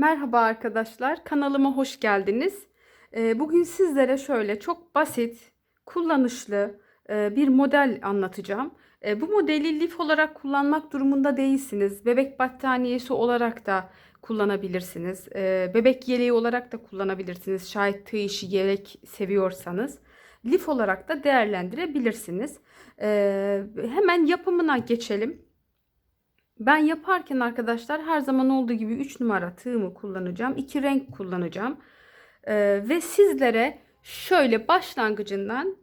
Merhaba arkadaşlar, kanalıma hoş geldiniz. Ee, Bugün sizlere şöyle çok basit, kullanışlı e, bir model anlatacağım. E, Bu modeli lif olarak kullanmak durumunda değilsiniz. Bebek battaniyesi olarak da kullanabilirsiniz. E, Bebek yeleği olarak da kullanabilirsiniz. Şayet tığ işi yelek seviyorsanız. Lif olarak da değerlendirebilirsiniz. Hemen yapımına geçelim. Ben yaparken arkadaşlar her zaman olduğu gibi 3 numara tığımı kullanacağım. 2 renk kullanacağım. Ee, ve sizlere şöyle başlangıcından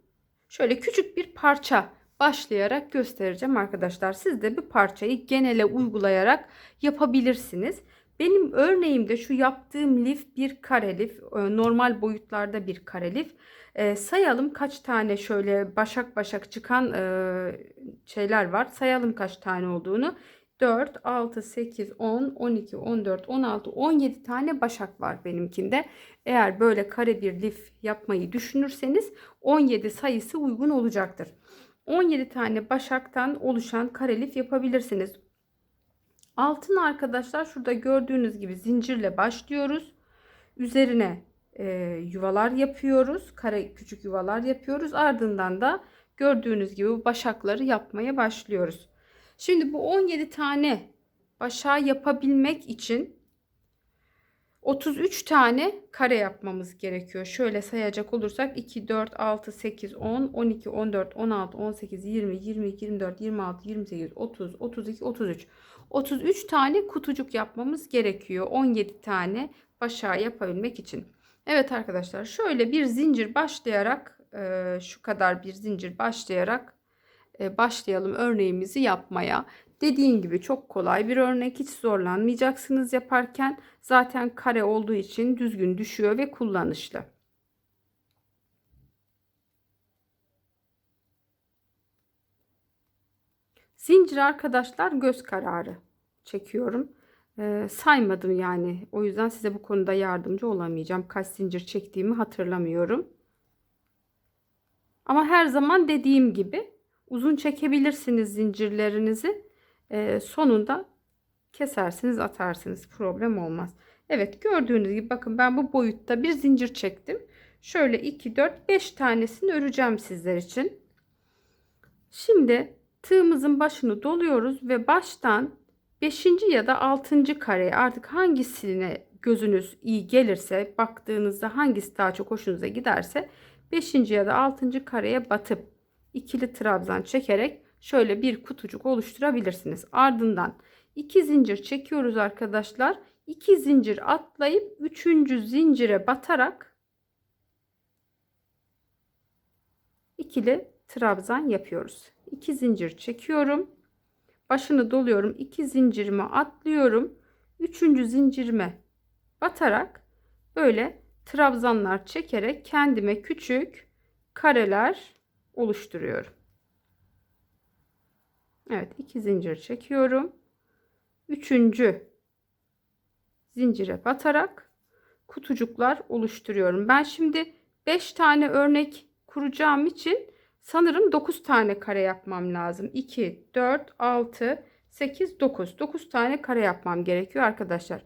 şöyle küçük bir parça başlayarak göstereceğim arkadaşlar. Siz de bu parçayı genele uygulayarak yapabilirsiniz. Benim örneğimde şu yaptığım lif bir kare lif. e, Normal boyutlarda bir kare lif. E, sayalım kaç tane şöyle başak başak çıkan e, şeyler var. Sayalım kaç tane olduğunu. 4, 6, 8, 10, 12, 14, 16, 17 tane başak var benimkinde. Eğer böyle kare bir lif yapmayı düşünürseniz 17 sayısı uygun olacaktır. 17 tane başaktan oluşan kare lif yapabilirsiniz. Altın arkadaşlar şurada gördüğünüz gibi zincirle başlıyoruz. Üzerine e, yuvalar yapıyoruz. Kare küçük yuvalar yapıyoruz. Ardından da gördüğünüz gibi başakları yapmaya başlıyoruz. Şimdi bu 17 tane başağı yapabilmek için 33 tane kare yapmamız gerekiyor. Şöyle sayacak olursak 2, 4, 6, 8, 10, 12, 14, 16, 18, 20, 22, 24, 26, 28, 30, 32, 33. 33 tane kutucuk yapmamız gerekiyor. 17 tane başağı yapabilmek için. Evet arkadaşlar şöyle bir zincir başlayarak şu kadar bir zincir başlayarak başlayalım örneğimizi yapmaya. Dediğim gibi çok kolay bir örnek. Hiç zorlanmayacaksınız yaparken. Zaten kare olduğu için düzgün düşüyor ve kullanışlı. Zincir arkadaşlar göz kararı çekiyorum. Ee, saymadım yani. O yüzden size bu konuda yardımcı olamayacağım. Kaç zincir çektiğimi hatırlamıyorum. Ama her zaman dediğim gibi uzun çekebilirsiniz zincirlerinizi. Ee, sonunda kesersiniz atarsınız problem olmaz. Evet gördüğünüz gibi bakın ben bu boyutta bir zincir çektim. Şöyle 2 4 5 tanesini öreceğim sizler için. Şimdi tığımızın başını doluyoruz ve baştan 5. ya da 6. kareye artık hangisine gözünüz iyi gelirse baktığınızda hangisi daha çok hoşunuza giderse 5. ya da 6. kareye batıp ikili trabzan çekerek şöyle bir kutucuk oluşturabilirsiniz. Ardından 2 zincir çekiyoruz arkadaşlar. 2 zincir atlayıp 3. zincire batarak ikili trabzan yapıyoruz. 2 zincir çekiyorum. Başını doluyorum. 2 zincirimi atlıyorum. 3. zincirime batarak böyle trabzanlar çekerek kendime küçük kareler oluşturuyorum. Evet, iki zincir çekiyorum. Üçüncü zincire batarak kutucuklar oluşturuyorum. Ben şimdi 5 tane örnek kuracağım için sanırım 9 tane kare yapmam lazım. 2, 4, 6, 8, 9. 9 tane kare yapmam gerekiyor arkadaşlar.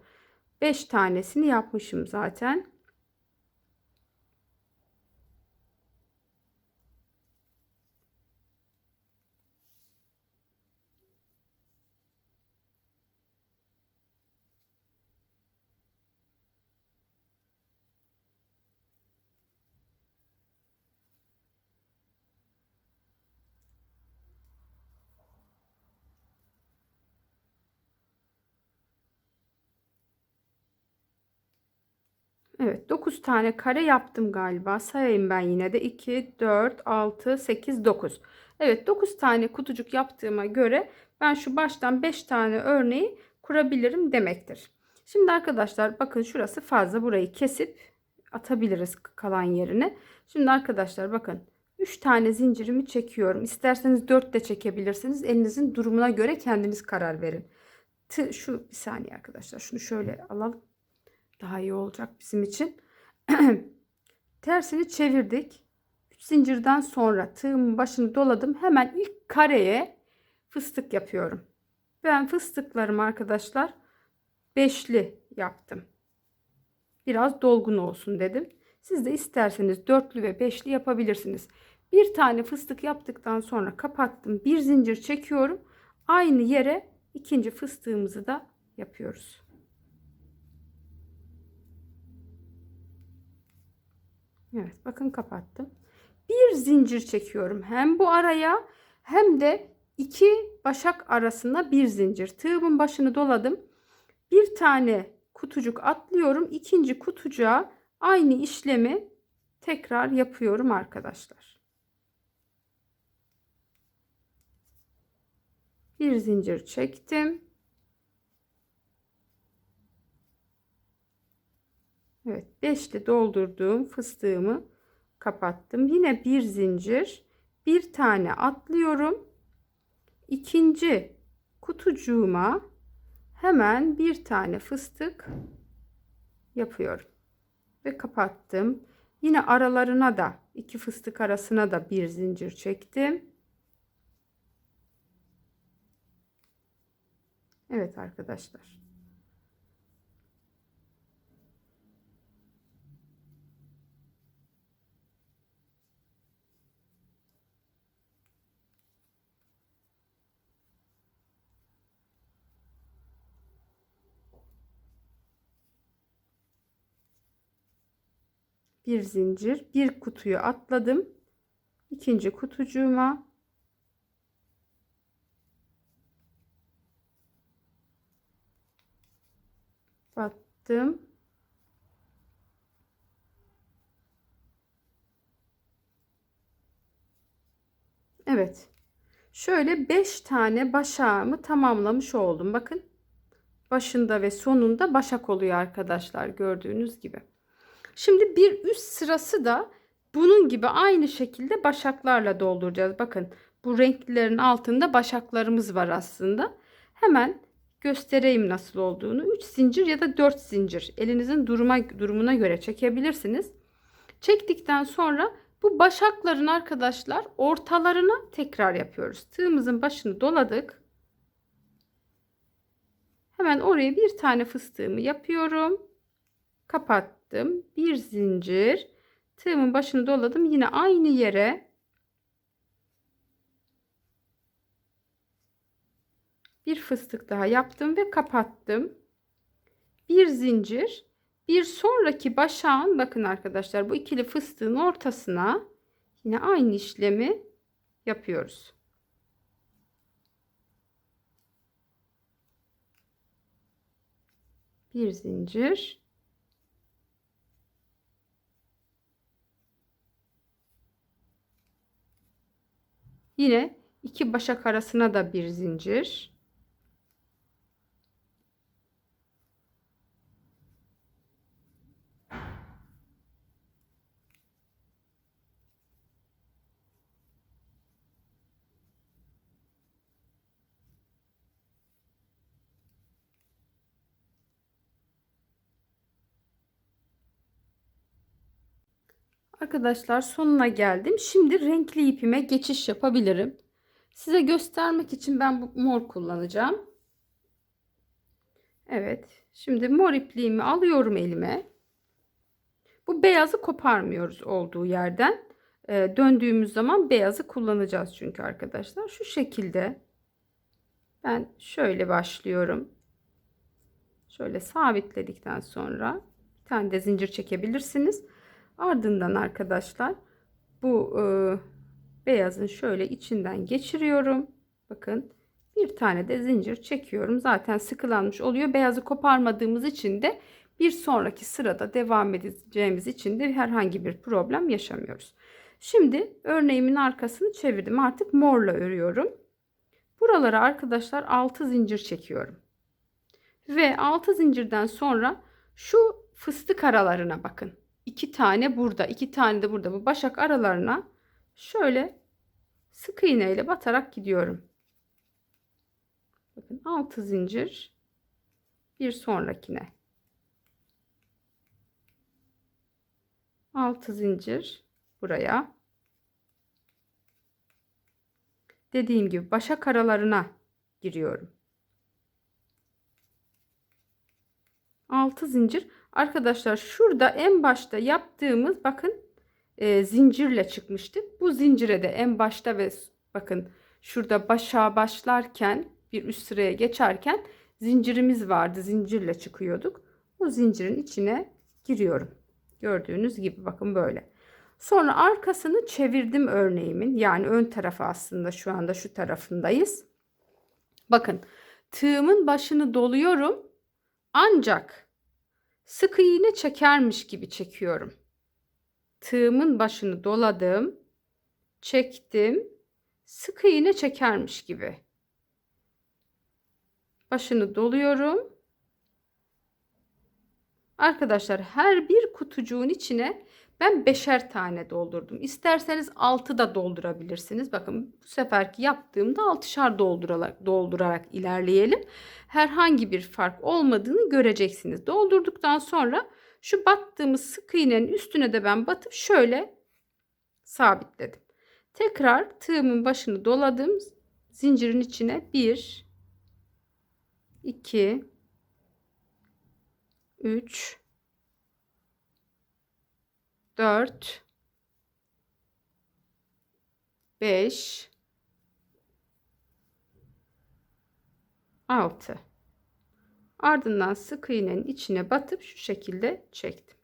5 tanesini yapmışım zaten. Evet 9 tane kare yaptım galiba. Sayayım ben yine de 2, 4, 6, 8, 9. Evet 9 tane kutucuk yaptığıma göre ben şu baştan 5 tane örneği kurabilirim demektir. Şimdi arkadaşlar bakın şurası fazla burayı kesip atabiliriz kalan yerine. Şimdi arkadaşlar bakın 3 tane zincirimi çekiyorum. İsterseniz 4 de çekebilirsiniz. Elinizin durumuna göre kendiniz karar verin. Şu bir saniye arkadaşlar şunu şöyle alalım daha iyi olacak bizim için. Tersini çevirdik. 3 zincirden sonra tığımın başını doladım. Hemen ilk kareye fıstık yapıyorum. Ben fıstıklarım arkadaşlar beşli yaptım. biraz dolgun olsun dedim. Siz de isterseniz dörtlü ve beşli yapabilirsiniz. Bir tane fıstık yaptıktan sonra kapattım. Bir zincir çekiyorum. Aynı yere ikinci fıstığımızı da yapıyoruz. Evet bakın kapattım. Bir zincir çekiyorum. Hem bu araya hem de iki başak arasında bir zincir. Tığımın başını doladım. Bir tane kutucuk atlıyorum. İkinci kutucuğa aynı işlemi tekrar yapıyorum arkadaşlar. Bir zincir çektim. Evet, beşli doldurduğum fıstığımı kapattım. Yine bir zincir, bir tane atlıyorum. İkinci kutucuğuma hemen bir tane fıstık yapıyorum ve kapattım. Yine aralarına da iki fıstık arasına da bir zincir çektim. Evet arkadaşlar. Bir zincir bir kutuyu atladım. İkinci kutucuğuma. Battım. Evet. Şöyle 5 tane başağımı tamamlamış oldum. Bakın başında ve sonunda başak oluyor arkadaşlar gördüğünüz gibi Şimdi bir üst sırası da bunun gibi aynı şekilde başaklarla dolduracağız. Bakın bu renklerin altında başaklarımız var aslında. Hemen göstereyim nasıl olduğunu. 3 zincir ya da 4 zincir elinizin duruma, durumuna göre çekebilirsiniz. Çektikten sonra bu başakların arkadaşlar ortalarına tekrar yapıyoruz. Tığımızın başını doladık. Hemen oraya bir tane fıstığımı yapıyorum. Kapat yaptım. Bir zincir. Tığımın başını doladım. Yine aynı yere bir fıstık daha yaptım ve kapattım. Bir zincir. Bir sonraki başağın bakın arkadaşlar bu ikili fıstığın ortasına yine aynı işlemi yapıyoruz. Bir zincir Yine iki başak arasına da bir zincir. Arkadaşlar sonuna geldim. Şimdi renkli ipime geçiş yapabilirim. Size göstermek için ben bu mor kullanacağım. Evet. Şimdi mor ipliğimi alıyorum elime. Bu beyazı koparmıyoruz olduğu yerden. Ee, döndüğümüz zaman beyazı kullanacağız çünkü arkadaşlar. Şu şekilde ben şöyle başlıyorum. Şöyle sabitledikten sonra bir tane de zincir çekebilirsiniz. Ardından arkadaşlar bu e, beyazın şöyle içinden geçiriyorum. Bakın bir tane de zincir çekiyorum. Zaten sıkılanmış oluyor. Beyazı koparmadığımız için de bir sonraki sırada devam edeceğimiz için de herhangi bir problem yaşamıyoruz. Şimdi örneğimin arkasını çevirdim. Artık morla örüyorum. Buralara arkadaşlar 6 zincir çekiyorum. Ve 6 zincirden sonra şu fıstık aralarına bakın iki tane burada, iki tane de burada bu başak aralarına şöyle sık iğne ile batarak gidiyorum. Bakın 6 zincir bir sonrakine. 6 zincir buraya. Dediğim gibi başak aralarına giriyorum. 6 zincir Arkadaşlar şurada en başta yaptığımız bakın e, zincirle çıkmıştık. Bu zincire de en başta ve bakın şurada başa başlarken bir üst sıraya geçerken zincirimiz vardı. Zincirle çıkıyorduk. Bu zincirin içine giriyorum. Gördüğünüz gibi bakın böyle. Sonra arkasını çevirdim örneğimin. Yani ön tarafı aslında şu anda şu tarafındayız. Bakın tığımın başını doluyorum. Ancak sık iğne çekermiş gibi çekiyorum. Tığımın başını doladım. Çektim. Sık iğne çekermiş gibi. Başını doluyorum. Arkadaşlar her bir kutucuğun içine ben beşer tane doldurdum. İsterseniz altı da doldurabilirsiniz. Bakın bu seferki yaptığımda altışar doldurarak, doldurarak ilerleyelim. Herhangi bir fark olmadığını göreceksiniz. Doldurduktan sonra şu battığımız sık iğnenin üstüne de ben batıp şöyle sabitledim. Tekrar tığımın başını doladım. Zincirin içine 1 2 3 4 5 6 Ardından sık iğnenin içine batıp şu şekilde çektim.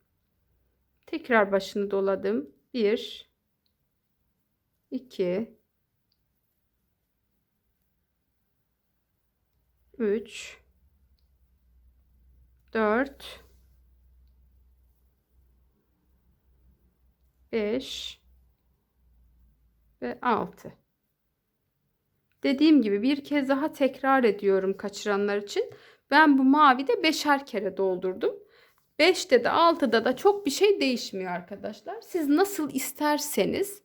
Tekrar başını doladım. 1 2 3 4 5 ve 6. Dediğim gibi bir kez daha tekrar ediyorum kaçıranlar için. Ben bu mavi de beşer kere doldurdum. 5'te de 6'da da çok bir şey değişmiyor arkadaşlar. Siz nasıl isterseniz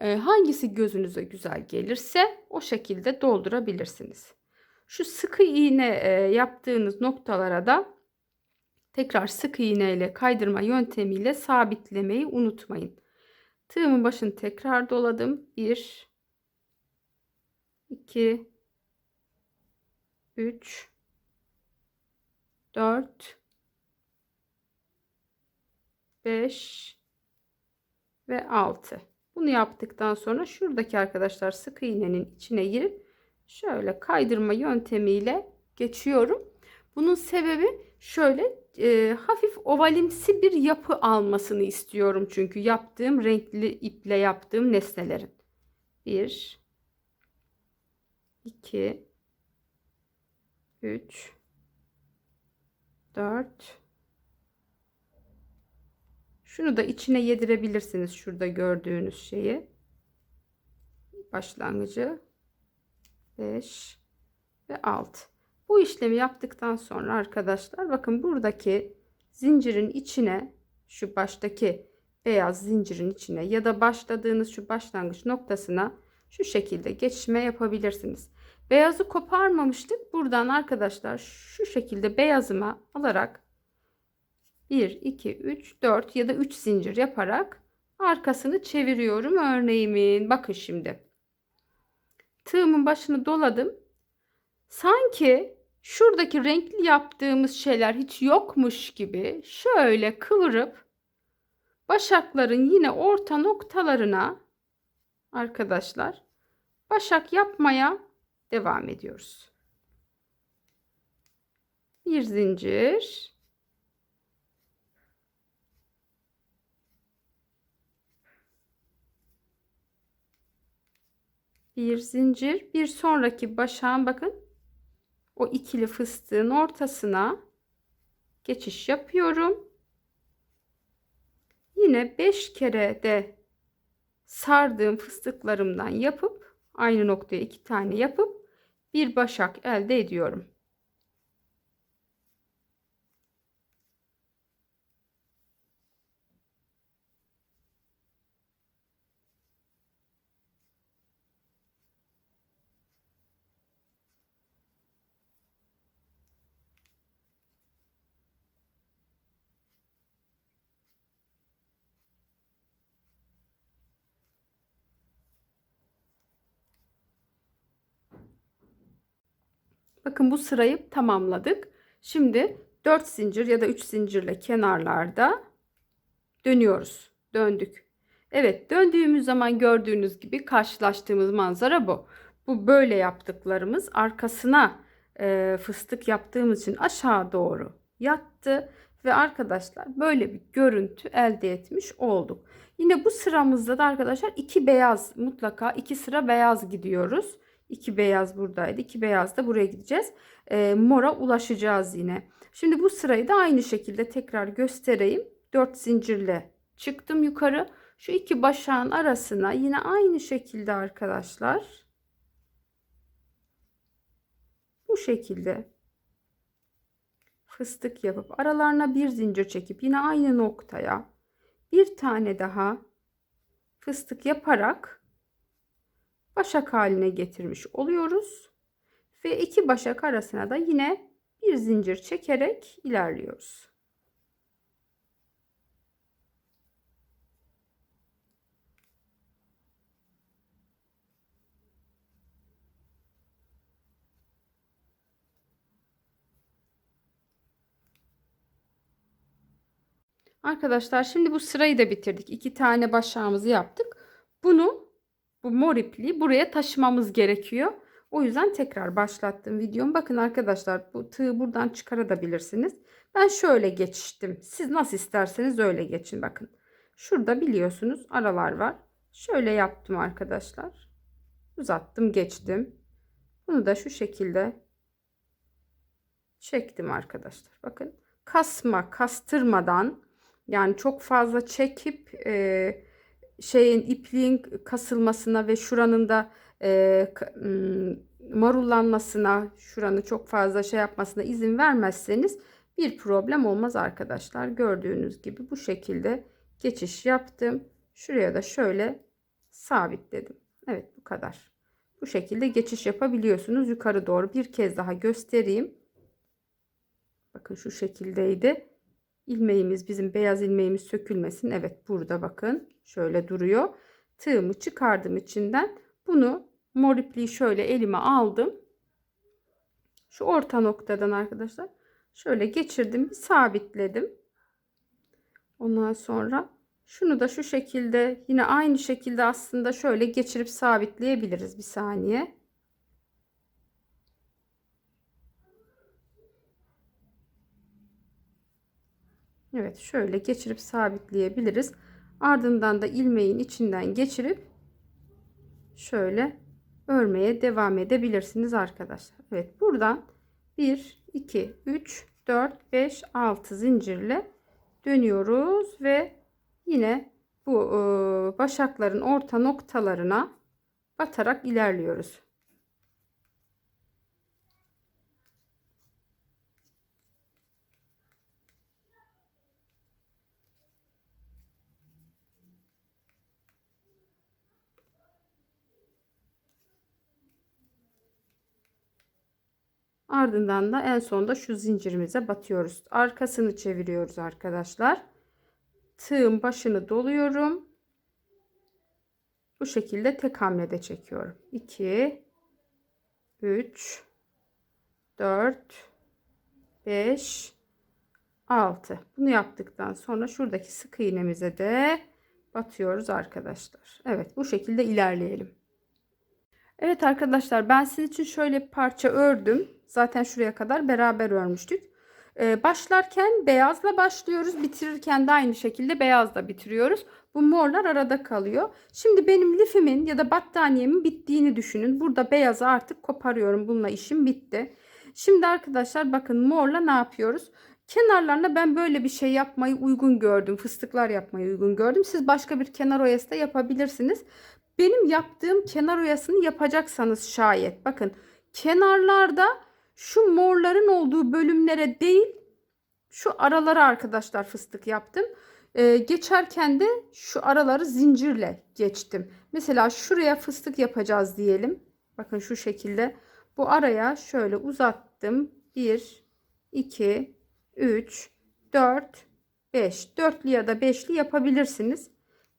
e, hangisi gözünüze güzel gelirse o şekilde doldurabilirsiniz. Şu sıkı iğne e, yaptığınız noktalara da tekrar sık iğne ile kaydırma yöntemiyle sabitlemeyi unutmayın. Tığımın başını tekrar doladım. 1 2 3 4 5 ve 6. Bunu yaptıktan sonra şuradaki arkadaşlar sık iğnenin içine girip şöyle kaydırma yöntemiyle geçiyorum. Bunun sebebi şöyle e, hafif ovalimsi bir yapı almasını istiyorum çünkü yaptığım renkli iple yaptığım nesnelerin. 1 2 3 4 Şunu da içine yedirebilirsiniz şurada gördüğünüz şeyi. Başlangıcı 5 ve 6. Bu işlemi yaptıktan sonra arkadaşlar bakın buradaki zincirin içine şu baştaki beyaz zincirin içine ya da başladığınız şu başlangıç noktasına şu şekilde geçme yapabilirsiniz. Beyazı koparmamıştık. Buradan arkadaşlar şu şekilde beyazıma alarak 1, 2, 3, 4 ya da 3 zincir yaparak arkasını çeviriyorum örneğimin. Bakın şimdi. Tığımın başını doladım. Sanki şuradaki renkli yaptığımız şeyler hiç yokmuş gibi şöyle kıvırıp başakların yine orta noktalarına arkadaşlar başak yapmaya devam ediyoruz. Bir zincir. Bir zincir. Bir sonraki başağın bakın o ikili fıstığın ortasına geçiş yapıyorum. Yine 5 kere de sardığım fıstıklarımdan yapıp aynı noktaya iki tane yapıp bir başak elde ediyorum. Bakın bu sırayı tamamladık. Şimdi 4 zincir ya da 3 zincirle kenarlarda dönüyoruz. Döndük. Evet döndüğümüz zaman gördüğünüz gibi karşılaştığımız manzara bu. Bu böyle yaptıklarımız arkasına e, fıstık yaptığımız için aşağı doğru yattı ve arkadaşlar böyle bir görüntü elde etmiş olduk. Yine bu sıramızda da arkadaşlar iki beyaz mutlaka iki sıra beyaz gidiyoruz. İki beyaz buradaydı. iki beyaz da buraya gideceğiz. E, mora ulaşacağız yine. Şimdi bu sırayı da aynı şekilde tekrar göstereyim. 4 zincirle çıktım yukarı. Şu iki başağın arasına yine aynı şekilde arkadaşlar. Bu şekilde fıstık yapıp aralarına bir zincir çekip yine aynı noktaya bir tane daha fıstık yaparak başak haline getirmiş oluyoruz. Ve iki başak arasına da yine bir zincir çekerek ilerliyoruz. Arkadaşlar şimdi bu sırayı da bitirdik. İki tane başağımızı yaptık. Bunu bu mor ipliği buraya taşımamız gerekiyor. O yüzden tekrar başlattım videomu. Bakın arkadaşlar bu tığı buradan çıkarabilirsiniz. Ben şöyle geçtim. Siz nasıl isterseniz öyle geçin bakın. Şurada biliyorsunuz aralar var. Şöyle yaptım arkadaşlar. Uzattım geçtim. Bunu da şu şekilde çektim arkadaşlar. Bakın kasma kastırmadan yani çok fazla çekip e, şeyin ipliğin kasılmasına ve şuranın da e, marullanmasına, şuranı çok fazla şey yapmasına izin vermezseniz bir problem olmaz arkadaşlar. Gördüğünüz gibi bu şekilde geçiş yaptım. Şuraya da şöyle sabitledim. Evet bu kadar. Bu şekilde geçiş yapabiliyorsunuz. Yukarı doğru bir kez daha göstereyim. Bakın şu şekildeydi ilmeğimiz bizim beyaz ilmeğimiz sökülmesin. Evet burada bakın şöyle duruyor. Tığımı çıkardım içinden. Bunu mor ipliği şöyle elime aldım. Şu orta noktadan arkadaşlar şöyle geçirdim sabitledim. Ondan sonra şunu da şu şekilde yine aynı şekilde aslında şöyle geçirip sabitleyebiliriz bir saniye. Evet şöyle geçirip sabitleyebiliriz. Ardından da ilmeğin içinden geçirip şöyle örmeye devam edebilirsiniz arkadaşlar. Evet buradan 1 2 3 4 5 6 zincirle dönüyoruz ve yine bu başakların orta noktalarına batarak ilerliyoruz. Ardından da en sonda şu zincirimize batıyoruz. Arkasını çeviriyoruz arkadaşlar. Tığın başını doluyorum. Bu şekilde tek hamlede çekiyorum. 2 3 4 5 6 bunu yaptıktan sonra şuradaki sık iğnemize de batıyoruz arkadaşlar. Evet bu şekilde ilerleyelim. Evet arkadaşlar ben sizin için şöyle bir parça ördüm. Zaten şuraya kadar beraber örmüştük. Ee, başlarken beyazla başlıyoruz. Bitirirken de aynı şekilde beyazla bitiriyoruz. Bu morlar arada kalıyor. Şimdi benim lifimin ya da battaniyemin bittiğini düşünün. Burada beyazı artık koparıyorum. Bununla işim bitti. Şimdi arkadaşlar bakın morla ne yapıyoruz? Kenarlarına ben böyle bir şey yapmayı uygun gördüm. Fıstıklar yapmayı uygun gördüm. Siz başka bir kenar oyası da yapabilirsiniz. Benim yaptığım kenar oyasını yapacaksanız şayet bakın kenarlarda şu morların olduğu bölümlere değil şu aralara arkadaşlar fıstık yaptım. Ee, geçerken de şu araları zincirle geçtim. Mesela şuraya fıstık yapacağız diyelim. Bakın şu şekilde bu araya şöyle uzattım. 1, 2, 3, 4, 5. Dörtlü ya da beşli yapabilirsiniz.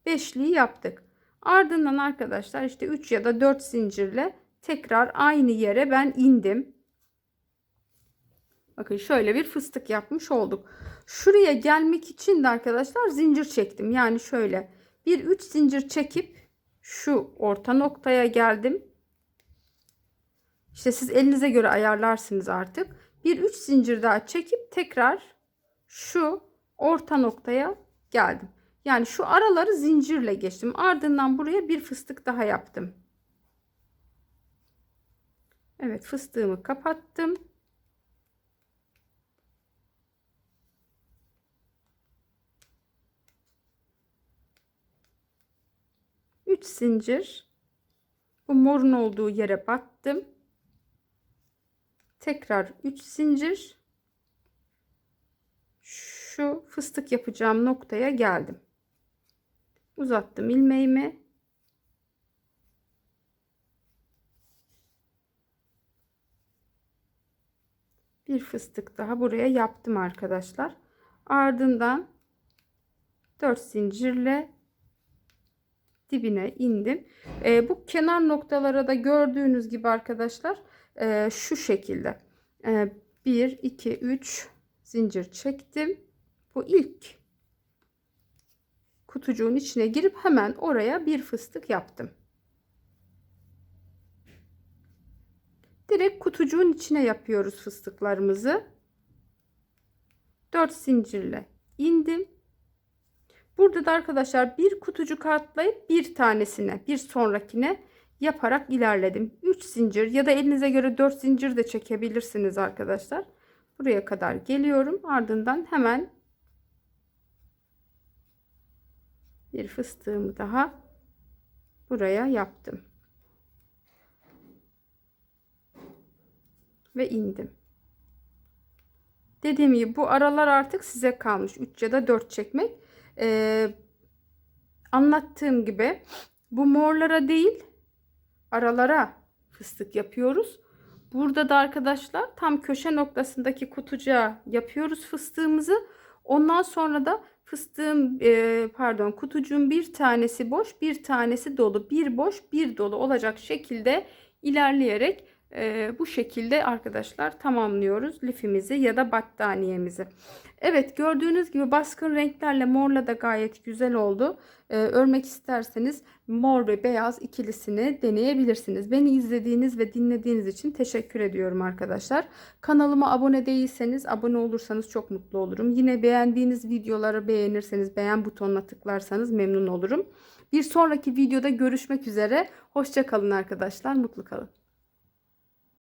Beşliyi yaptık. Ardından arkadaşlar işte 3 ya da 4 zincirle tekrar aynı yere ben indim. Bakın şöyle bir fıstık yapmış olduk. Şuraya gelmek için de arkadaşlar zincir çektim. Yani şöyle bir 3 zincir çekip şu orta noktaya geldim. İşte siz elinize göre ayarlarsınız artık. Bir 3 zincir daha çekip tekrar şu orta noktaya geldim. Yani şu araları zincirle geçtim. Ardından buraya bir fıstık daha yaptım. Evet fıstığımı kapattım. Üç zincir. Bu morun olduğu yere battım. Tekrar 3 zincir. Şu fıstık yapacağım noktaya geldim. Uzattım ilmeğimi. Bir fıstık daha buraya yaptım arkadaşlar. Ardından 4 zincirle dibine indim. E, bu kenar noktalara da gördüğünüz gibi arkadaşlar e, şu şekilde. E, 1, 2, 3 zincir çektim. Bu ilk kutucuğun içine girip hemen oraya bir fıstık yaptım. Direkt kutucuğun içine yapıyoruz fıstıklarımızı. 4 zincirle indim. Burada da arkadaşlar bir kutucuk atlayıp bir tanesine bir sonrakine yaparak ilerledim. 3 zincir ya da elinize göre 4 zincir de çekebilirsiniz arkadaşlar. Buraya kadar geliyorum. Ardından hemen bir fıstığımı daha buraya yaptım. Ve indim. Dediğim gibi bu aralar artık size kalmış. 3 ya da 4 çekmek. Ee, anlattığım gibi bu morlara değil aralara fıstık yapıyoruz. Burada da arkadaşlar tam köşe noktasındaki kutucuğa yapıyoruz fıstığımızı. Ondan sonra da fıstığım e, pardon kutucuğun bir tanesi boş bir tanesi dolu bir boş bir dolu olacak şekilde ilerleyerek e, bu şekilde arkadaşlar tamamlıyoruz lifimizi ya da battaniyemizi. Evet gördüğünüz gibi baskın renklerle morla da gayet güzel oldu. Ee, örmek isterseniz mor ve beyaz ikilisini deneyebilirsiniz. Beni izlediğiniz ve dinlediğiniz için teşekkür ediyorum arkadaşlar. Kanalıma abone değilseniz abone olursanız çok mutlu olurum. Yine beğendiğiniz videoları beğenirseniz beğen butonuna tıklarsanız memnun olurum. Bir sonraki videoda görüşmek üzere. Hoşçakalın arkadaşlar. Mutlu kalın.